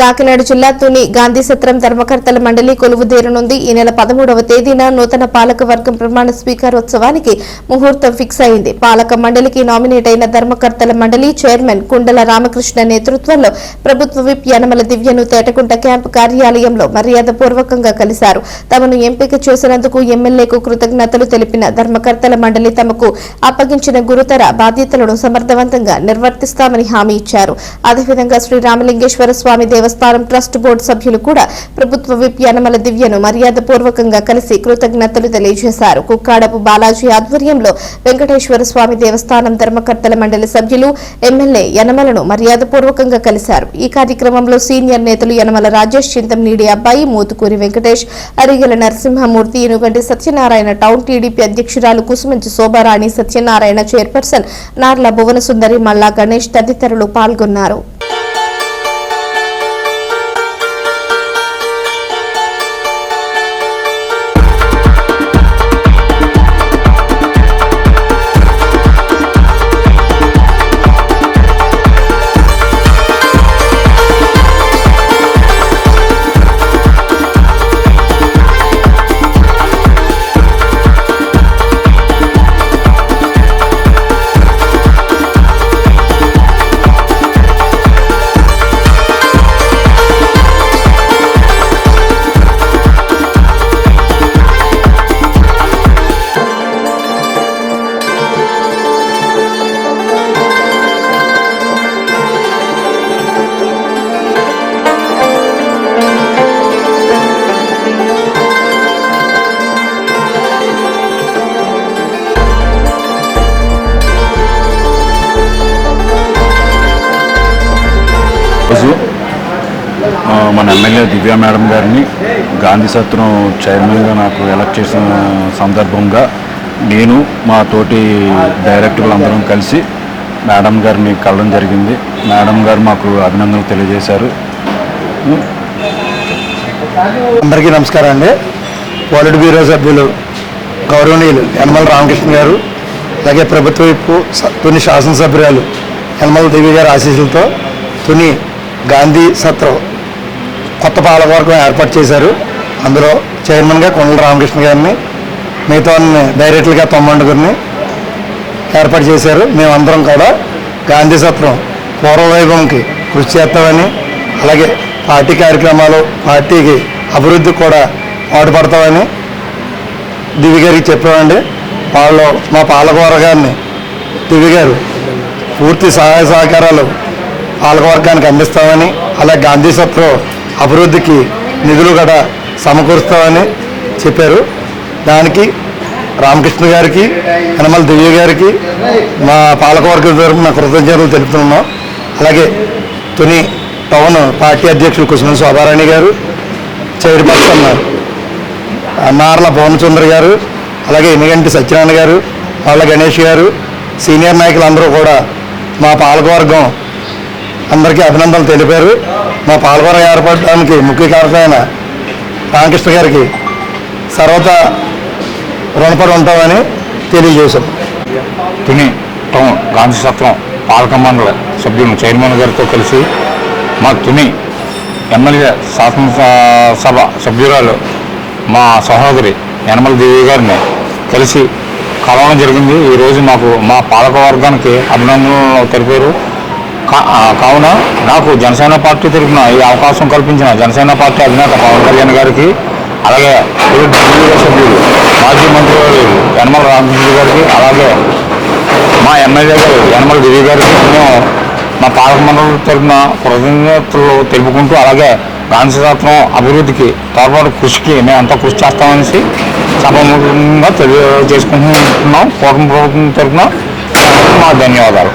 Kakinada జిల్లా తుని గాంధీ సత్రం ధర్మకర్తల మండలి కొలువుదేరనుంది ఈ నెల పదమూడవ తేదీన నూతన పాలక వర్గం ప్రమాణ స్వీకారోత్సవానికి ముహూర్తం ఫిక్స్ అయింది. పాలక మండలికి నామినేట్ అయిన ధర్మకర్తల మండలి చైర్మన్ కుండల రామకృష్ణ నేతృత్వంలో ప్రభుత్వ విప్ యనమల దివ్యను తేటకుంట క్యాంపు కార్యాలయంలో మర్యాదపూర్వకంగా కలిశారు. తమను ఎంపిక చేసినందుకు ఎమ్మెల్యేకు కృతజ్ఞతలు తెలిపిన ధర్మకర్తల మండలి తమకు అప్పగించిన గురుతర బాధ్యతలను సమర్థవంతంగా నిర్వర్తిస్తామని హామీ ఇచ్చారు. అదేవిధంగా శ్రీ రామలింగేశ్వర స్వామి దేవస్థానం ట్రస్ట్ బోర్డు సభ్యులు కూడా ప్రభుత్వ విప్ యనమల దివ్యను మర్యాదపూర్వకంగా కలిసి కృతజ్ఞతలు తెలియజేశారు. కుక్కాడపు బాలాజీ ఆధ్వర్యంలో వెంకటేశ్వర స్వామి దేవస్థానం ధర్మకర్తల మండలి సభ్యులు ఎమ్మెల్యే యనమలను మర్యాదపూర్వకంగా కలిశారు. ఈ కార్యక్రమంలో సీనియర్ నేతలు యనమల రాజేష్ చింతంనీడి అబ్బాయి మోతుకూరి వెంకటేష్ అరిగెల నరసింహమూర్తి ఇనుగంటి సత్యనారాయణ టౌన్ టీడీపీ అధ్యక్షురాలు కుసుమంచి శోభారాణి సత్యనారాయణ చైర్పర్సన్ నార్ల భువన సుందరి మల్లా గణేష్ తదితరులు పాల్గొన్నారు. ఈరోజు మన ఎమ్మెల్యే దివ్య మేడం గారిని గాంధీ సత్రం చైర్మన్గా నాకు ఎలక్ట్ చేసిన సందర్భంగా నేను మా తోటి డైరెక్టర్లు అందరం కలిసి మేడం గారిని కలడం జరిగింది. మేడం గారు మాకు అభినందనలు తెలియజేశారు. అందరికీ నమస్కారం అండి. పాలిట్ బ్యూరో సభ్యులు గౌరవనీయులు యనమల రామకృష్ణ గారు అలాగే ప్రభుత్వ వైపు తుని శాసనసభ్యురాలు యనమల దేవి గారి ఆశీస్సులతో తుని గాంధీ సత్రం కొత్త పాలకవర్గం ఏర్పాటు చేశారు. అందులో చైర్మన్గా కొండల రామకృష్ణ గారిని మిగతా డైరెక్టర్గా డైరెక్టర్గా తొమ్మండుగురిని ఏర్పాటు చేశారు. మేమందరం కూడా గాంధీ సత్రం పూర్వవైభవంకి కృషి చేస్తామని అలాగే పార్టీ కార్యక్రమాలు పార్టీకి అభివృద్ధి కూడా పాటుపడతామని దివి గారికి చెప్పామండి. వాళ్ళు మా పాలకవర్గాన్ని దివి గారు పూర్తి సహాయ సహకారాలు పాలకవర్గానికి అందిస్తామని అలా గాంధీ సత్రం అభివృద్ధికి నిధులు కూడా సమకూరుస్తామని చెప్పారు. దానికి రామకృష్ణ గారికి యనమల దివ్య గారికి మా పాలకవర్గం తరఫున కృతజ్ఞతలు తెలుపుతున్నాం. అలాగే తుని టౌన్ పార్టీ అధ్యక్షులు కుసుమ శోభారాణి గారు చైర్పర్సన్ నార్ల భువనచంద్ర గారు అలాగే ఎనిగంటి సత్యనారాయణ గారు వాళ్ళ గణేష్ గారు సీనియర్ నాయకులు అందరూ కూడా మా పాలకవర్గం అందరికీ అభినందనలు తెలిపారు. మా పాలకవర్గం ఏర్పడడానికి ముఖ్య కారకమైన రామకృష్ణ గారికి సర్వత రుణపడి ఉంటామని తెలియజేశాం. తుని టౌన్ గాంధీ సత్వం పాలక మండల సభ్యులు చైర్మన్ గారితో కలిసి మా తుని ఎమ్మెల్యే శాసనసభ సభ్యురాలు మా సహోదరి యనమల దేవి గారిని కలిసి కలవడం జరిగింది. ఈరోజు మాకు మా పాలక వర్గానికి అభినందనలు తెలిపారు. కావున నాకు జనసేన పార్టీ తరఫున ఈ అవకాశం కల్పించిన జనసేన పార్టీ అధినేత పవన్ కళ్యాణ్ గారికి అలాగే సభ్యులు మాజీ మంత్రి యనమల రామకృష్ణ గారికి అలాగే మా ఎమ్మెల్యే గారు యనమల దేవి గారికి మేము మా పాలక మండలి తరఫున కృతజ్ఞతలు తెలుపుకుంటూ అలాగే గాంధీరత్నం అభివృద్ధికి తోడ్పాటు కృషికి మేము అంతా కృషి చేస్తామనేసి సభముఖంగా తెలియజేసుకుంటున్నాం. కూటమి ప్రభుత్వం తరఫున మా ధన్యవాదాలు.